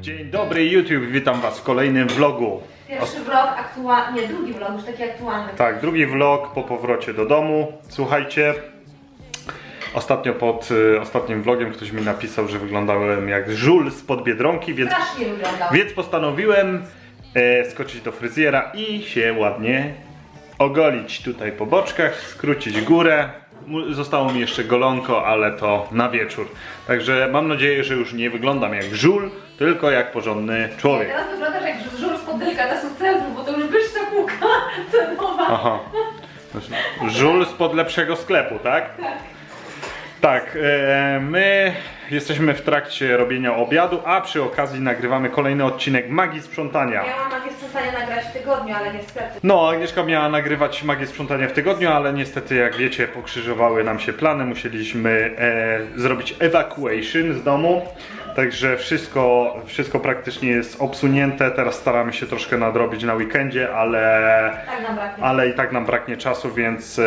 Dzień dobry YouTube, witam was w kolejnym vlogu. Pierwszy vlog aktualny, nie, drugi vlog, już taki aktualny. Tak, drugi vlog po powrocie do domu. Słuchajcie, ostatnio pod y, ostatnim vlogiem ktoś mi napisał, że wyglądałem jak żul spod Biedronki, więc, Strasznie wyglądał. więc postanowiłem e, skoczyć do fryzjera i się ładnie ogolić tutaj po boczkach, skrócić górę. Mu- Zostało mi jeszcze golonko, ale to na wieczór. Także mam nadzieję, że już nie wyglądam jak żul, tylko jak porządny człowiek. Teraz wyglądasz jak żur z delikata sukcesu, bo to już wyższa półka cenowa. Aha. Żul spod lepszego sklepu, tak? Tak. Tak, e, my jesteśmy w trakcie robienia obiadu, a przy okazji nagrywamy kolejny odcinek Magii Sprzątania. Ja mam magię sprzątania nagrać w tygodniu, ale niestety. No, Agnieszka miała nagrywać Magię Sprzątania w tygodniu, ale niestety, jak wiecie, pokrzyżowały nam się plany, musieliśmy e, zrobić evacuation z domu. Także wszystko, wszystko praktycznie jest obsunięte. Teraz staramy się troszkę nadrobić na weekendzie, ale Tak nam braknie. ale i tak nam braknie czasu, więc e,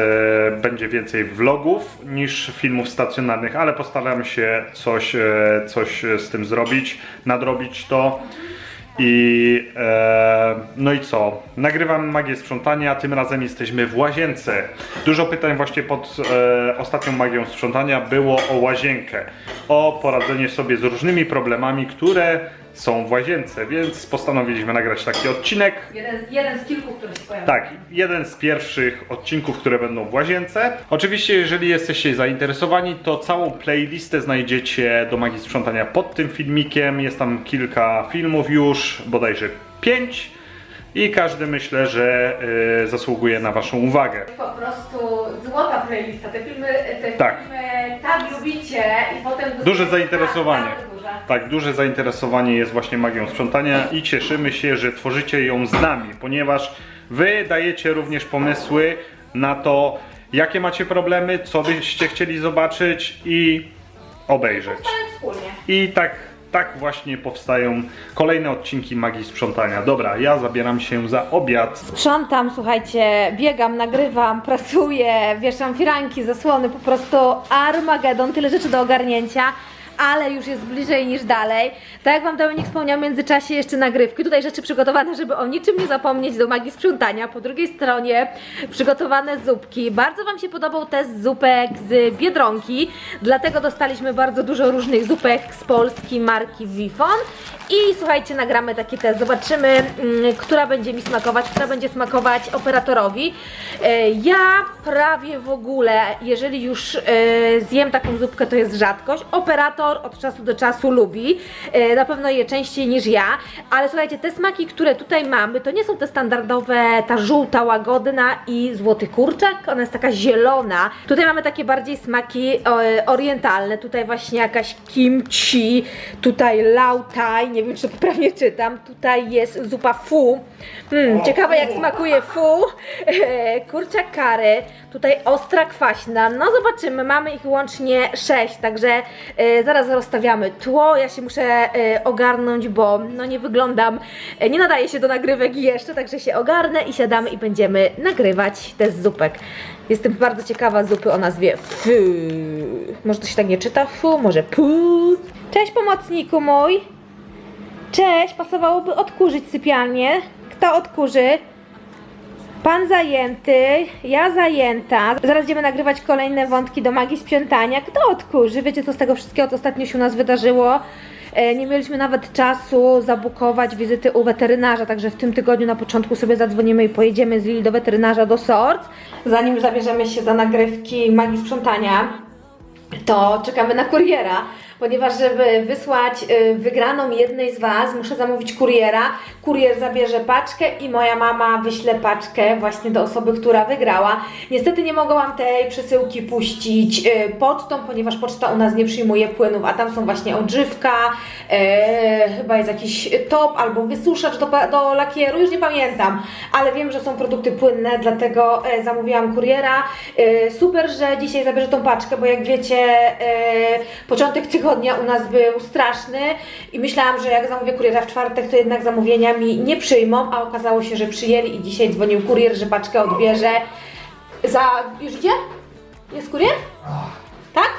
będzie więcej vlogów niż filmów stacjonarnych, ale postaramy się coś, e, coś z tym zrobić, nadrobić to. I e, no i co? Nagrywamy magię sprzątania, tym razem jesteśmy w łazience. Dużo pytań właśnie pod e, ostatnią magią sprzątania było o łazienkę, o poradzenie sobie z różnymi problemami, które są w łazience, więc postanowiliśmy nagrać taki odcinek. Jeden, jeden z kilku, który się pojawił. Tak, jeden z pierwszych odcinków, które będą w łazience. Oczywiście, jeżeli jesteście zainteresowani, to całą playlistę znajdziecie do magii sprzątania pod tym filmikiem. Jest tam kilka filmów już, bodajże pięć. I każdy myślę, że y, zasługuje na Waszą uwagę. Po prostu złota playlista, te filmy, te Tak. filmy tak lubicie i potem... Duże zainteresowanie. Tak, duże. Tak, duże zainteresowanie jest właśnie magią sprzątania i cieszymy się, że tworzycie ją z nami, ponieważ Wy dajecie również pomysły na to, jakie macie problemy, co byście chcieli zobaczyć i obejrzeć. Wspólnie. I tak, tak właśnie powstają kolejne odcinki magii sprzątania. Dobra, ja zabieram się za obiad. Sprzątam, słuchajcie, biegam, nagrywam, pracuję, wieszam firanki, zasłony, po prostu Armagedon, tyle rzeczy do ogarnięcia. Ale już jest bliżej niż dalej. Tak jak Wam Dominik wspomniał, w międzyczasie jeszcze nagrywki. Tutaj rzeczy przygotowane, żeby o niczym nie zapomnieć do magii sprzątania. Po drugiej stronie przygotowane zupki. Bardzo Wam się podobał test zupek z Biedronki, dlatego dostaliśmy bardzo dużo różnych zupek z Polski marki Wifon. I słuchajcie, nagramy taki test. Zobaczymy, mm, która będzie mi smakować, która będzie smakować operatorowi. E, Ja prawie w ogóle, jeżeli już e, zjem taką zupkę, to jest rzadkość. Operator od czasu do czasu lubi. E, Na pewno je częściej niż ja. Ale słuchajcie, te smaki, które tutaj mamy, to nie są te standardowe, ta żółta, łagodna i złoty kurczak. Ona jest taka zielona. Tutaj mamy takie bardziej smaki e, orientalne. Tutaj właśnie jakaś kimchi, tutaj lautaj, nie wiem czy poprawnie czytam. Tutaj jest zupa fu. Hmm, ciekawe jak smakuje fu. E, Kurczak kary. Tutaj ostra kwaśna. No zobaczymy, mamy ich łącznie sześć, także e, zaraz rozstawiamy tło. Ja się muszę e, ogarnąć, bo no nie wyglądam, e, nie nadaje się do nagrywek jeszcze, także się ogarnę i siadamy i będziemy nagrywać test zupek. Jestem bardzo ciekawa zupy o nazwie fu. Może to się tak nie czyta? Fu, może pu. Cześć pomocniku mój. Cześć, pasowałoby odkurzyć sypialnię. Kto odkurzy? Pan zajęty, ja zajęta. Zaraz będziemy nagrywać kolejne wątki do magii sprzątania. Kto odkurzy? Wiecie co z tego wszystkiego, co ostatnio się u nas wydarzyło? E, Nie mieliśmy nawet czasu zabukować wizyty u weterynarza, także w tym tygodniu na początku sobie zadzwonimy i pojedziemy z Lili do weterynarza do Sorc. Zanim zabierzemy się za nagrywki magii sprzątania, to czekamy na kuriera, ponieważ żeby wysłać y, wygraną jednej z Was, muszę zamówić kuriera. Kurier zabierze paczkę i moja mama wyśle paczkę właśnie do osoby, która wygrała. Niestety nie mogłam tej przesyłki puścić y, pocztą, ponieważ poczta u nas nie przyjmuje płynów, a tam są właśnie odżywka, y, chyba jest jakiś top albo wysuszacz do, do lakieru, już nie pamiętam, ale wiem, że są produkty płynne, dlatego e, zamówiłam kuriera. E, super, że dzisiaj zabierze tą paczkę, bo jak wiecie, e, początek tygodnia u nas był straszny i myślałam, że jak zamówię kuriera w czwartek, to jednak zamówienia mi nie przyjmą, a okazało się, że przyjęli i dzisiaj dzwonił kurier, że paczkę odbierze. Za... już idzie? Jest kurier? Tak?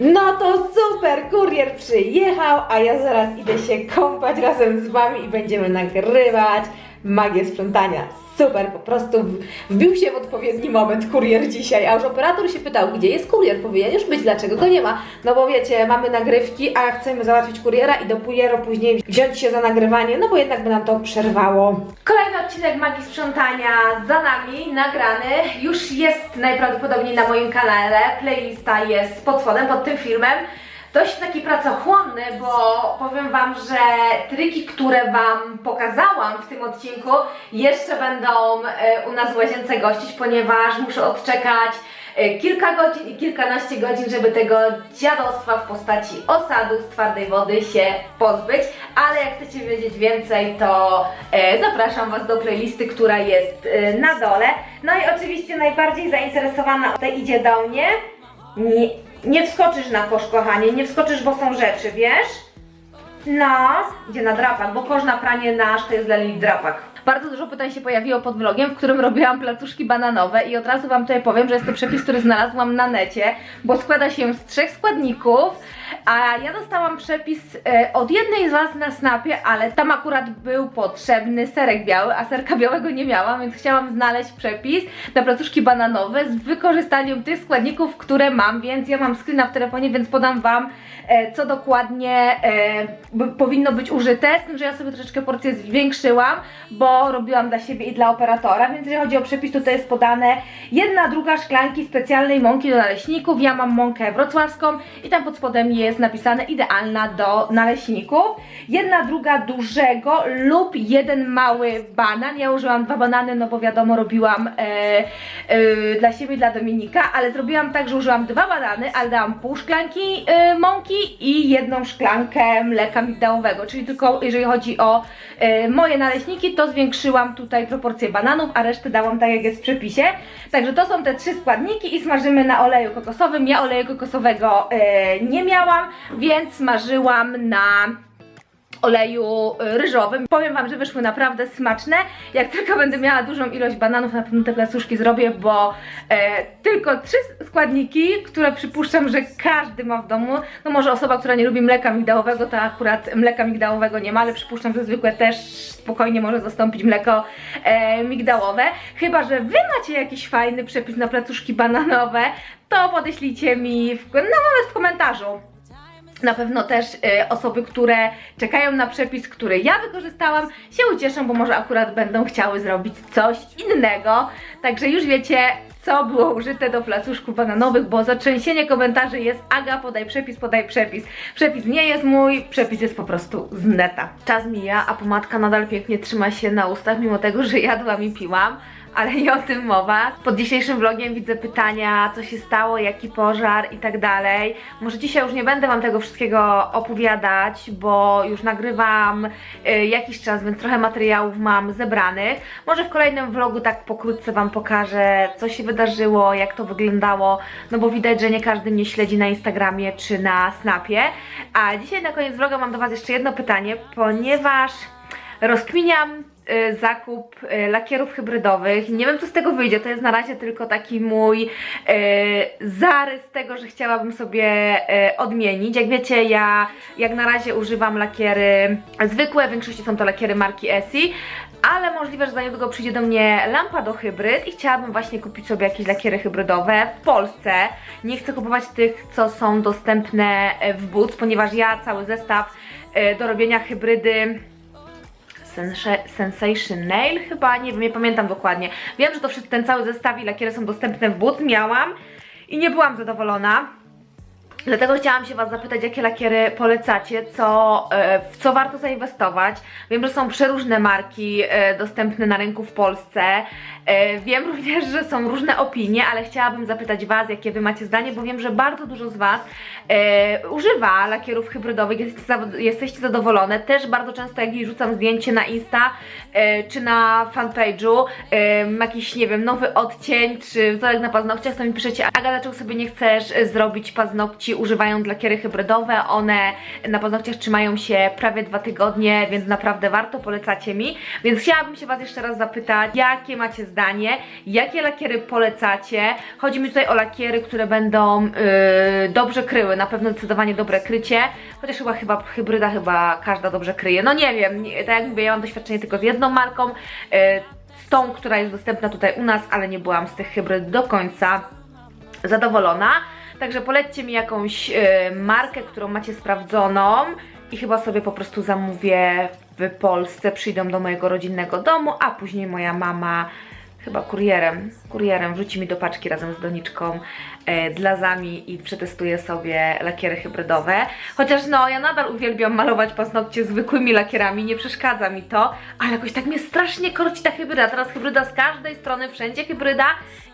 No to super, kurier przyjechał, a ja zaraz idę się kąpać razem z Wami i będziemy nagrywać magię sprzątania. Super, po prostu wbił się w odpowiedni moment kurier dzisiaj, a już operator się pytał, gdzie jest kurier, powinien już być, dlaczego go nie ma? No bo wiecie, mamy nagrywki, a chcemy załatwić kuriera i dopiero później wziąć się za nagrywanie, no bo jednak by nam to przerwało. Kolejny odcinek magii sprzątania za nami, nagrany, już jest najprawdopodobniej na moim kanale, playlista jest pod spodem, pod tym filmem. Dość taki pracochłonny, bo powiem Wam, że triki, które Wam pokazałam w tym odcinku, jeszcze będą e, u nas w łazience gościć, ponieważ muszę odczekać e, kilka godzin i kilkanaście godzin, żeby tego dziadostwa w postaci osadu z twardej wody się pozbyć. Ale jak chcecie wiedzieć więcej, to e, zapraszam Was do playlisty, która jest na dole. No i oczywiście najbardziej zainteresowana tutaj idzie do mnie. Nie, nie wskoczysz na kosz, kochanie, nie wskoczysz, bo są rzeczy, wiesz? No, idzie na drapak, bo kosz na pranie nasz to jest dla Lili drapak. Bardzo dużo pytań się pojawiło pod vlogiem, w którym robiłam placuszki bananowe i od razu Wam tutaj powiem, że jest to przepis, który znalazłam na necie, bo składa się z trzech składników, a ja dostałam przepis e, od jednej z Was na snapie, ale tam akurat był potrzebny serek biały, a serka białego nie miałam, więc chciałam znaleźć przepis na placuszki bananowe z wykorzystaniem tych składników, które mam, więc ja mam screena w telefonie, więc podam Wam e, co dokładnie e, powinno być użyte, z tym, że ja sobie troszeczkę porcję zwiększyłam, bo robiłam dla siebie i dla operatora, więc jeżeli chodzi o przepis, to jest podane. Jedna druga szklanki specjalnej mąki do naleśników, ja mam mąkę wrocławską i tam pod spodem jest napisane idealna do naleśników, jedna druga dużego lub jeden mały banan, ja użyłam dwa banany, no bo wiadomo robiłam e, e, dla siebie i dla Dominika, ale zrobiłam tak, że użyłam dwa banany, ale dałam pół szklanki e, mąki i jedną szklankę mleka migdałowego, czyli tylko jeżeli chodzi o e, moje naleśniki, to zwiększyłam tutaj proporcję bananów, a resztę dałam tak jak jest w przepisie. Także to są te trzy składniki i smażymy na oleju kokosowym. Ja oleju kokosowego e, nie miałam, więc smażyłam na oleju y, ryżowym. Powiem Wam, że wyszły naprawdę smaczne. Jak tylko będę miała dużą ilość bananów, na pewno te placuszki zrobię, bo e, tylko trzy składniki, które przypuszczam, że każdy ma w domu. No może osoba, która nie lubi mleka migdałowego, to akurat mleka migdałowego nie ma, ale przypuszczam, że zwykłe też spokojnie może zastąpić mleko e, migdałowe. Chyba, że Wy macie jakiś fajny przepis na placuszki bananowe, to podeślijcie mi, w, no nawet w komentarzu. Na pewno też y, osoby, które czekają na przepis, który ja wykorzystałam, się ucieszą, bo może akurat będą chciały zrobić coś innego. Także już wiecie, co było użyte do placuszków bananowych, bo zatrzęsienie komentarzy jest Aga, podaj przepis, podaj przepis. Przepis nie jest mój, przepis jest po prostu z neta. Czas mija, a pomadka nadal pięknie trzyma się na ustach, mimo tego, że jadłam i piłam ale nie o tym mowa. Pod dzisiejszym vlogiem widzę pytania, co się stało, jaki pożar i tak dalej. Może dzisiaj już nie będę Wam tego wszystkiego opowiadać, bo już nagrywam y, jakiś czas, więc trochę materiałów mam zebranych. Może w kolejnym vlogu tak pokrótce Wam pokażę, co się wydarzyło, jak to wyglądało, no bo widać, że nie każdy mnie śledzi na Instagramie czy na Snapie. A dzisiaj na koniec vloga mam do Was jeszcze jedno pytanie, ponieważ rozkminiam zakup y, lakierów hybrydowych. Nie wiem, co z tego wyjdzie. To jest na razie tylko taki mój y, zarys tego, że chciałabym sobie y, odmienić. Jak wiecie, ja jak na razie używam lakiery zwykłe, w większości są to lakiery marki Essie. Ale możliwe, że za niedługo przyjdzie do mnie lampa do hybryd i chciałabym właśnie kupić sobie jakieś lakiery hybrydowe w Polsce. Nie chcę kupować tych, co są dostępne w Boots, ponieważ ja cały zestaw do robienia hybrydy Sensation Nail chyba, nie wiem, nie pamiętam dokładnie. Wiem, że to wszystko, ten cały zestaw i lakiery są dostępne w Boots, miałam i nie byłam zadowolona. Dlatego chciałam się Was zapytać, jakie lakiery polecacie, co, e, w co warto zainwestować. Wiem, że są przeróżne marki e, dostępne na rynku w Polsce. E, Wiem również, że są różne opinie, ale chciałabym zapytać Was, jakie Wy macie zdanie, bo wiem, że bardzo dużo z Was używa lakierów hybrydowych, jesteście, zadowolone. Też bardzo często, jak rzucam zdjęcie na Insta czy na fanpage'u, jakiś, nie wiem, nowy odcień, czy wzorek na paznokciach, to mi piszecie, Aga, dlaczego sobie nie chcesz zrobić paznokci używając lakiery hybrydowe. One na paznokciach trzymają się prawie dwa tygodnie, więc naprawdę warto, polecacie mi. Więc chciałabym się Was jeszcze raz zapytać, jakie macie zdanie, jakie lakiery polecacie. Chodzi mi tutaj o lakiery, które będą yy, dobrze kryły, na pewno zdecydowanie dobre krycie, chociaż chyba, chyba hybryda chyba każda dobrze kryje. No nie wiem, nie, tak jak mówię, ja mam doświadczenie tylko z jedną marką, yy, z tą, która jest dostępna tutaj u nas, ale nie byłam z tych hybryd do końca zadowolona. Także polećcie mi jakąś e, markę, którą macie sprawdzoną i chyba sobie po prostu zamówię w Polsce. Przyjdą do mojego rodzinnego domu, a później moja mama chyba kurierem, kurierem wrzuci mi do paczki razem z doniczką e, dlazami i przetestuję sobie lakiery hybrydowe. Chociaż no, ja nadal uwielbiam malować paznokcie zwykłymi lakierami, nie przeszkadza mi to, ale jakoś tak mnie strasznie korci ta hybryda. Teraz hybryda z każdej strony, wszędzie hybryda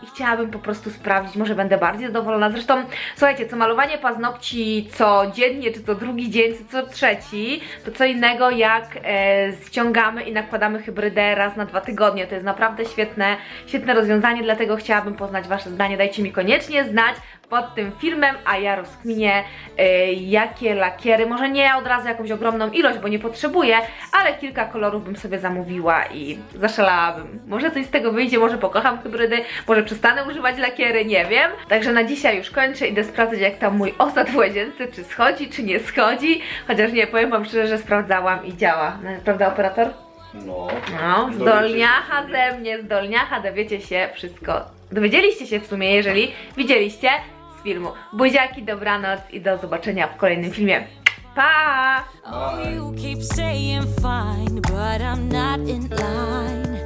i chciałabym po prostu sprawdzić, może będę bardziej zadowolona. Zresztą, słuchajcie, co malowanie paznokci codziennie, czy co drugi dzień, czy co trzeci, to co innego jak e, ściągamy i nakładamy hybrydę raz na dwa tygodnie. To jest naprawdę świetne, świetne rozwiązanie, dlatego chciałabym poznać Wasze zdanie. Dajcie mi koniecznie znać pod tym filmem, a ja rozkminię e, jakie lakiery, może nie od razu jakąś ogromną ilość, bo nie potrzebuję, ale kilka kolorów bym sobie zamówiła i zaszalałabym. Może coś z tego wyjdzie, może pokocham hybrydy, może przestanę używać lakiery, nie wiem. Także na dzisiaj już kończę, idę sprawdzać jak tam mój osad w łazience, czy schodzi, czy nie schodzi, chociaż nie, powiem Wam szczerze, że sprawdzałam i działa. Prawda operator? No, No, zdolniacha ze mnie, zdolniacha, dowiecie się wszystko. Dowiedzieliście się w sumie, jeżeli widzieliście z filmu. Buziaki, dobranoc i do zobaczenia w kolejnym filmie. Pa! Oh, you keep saying fine, but I'm not in line.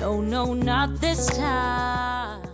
No, no, not this time.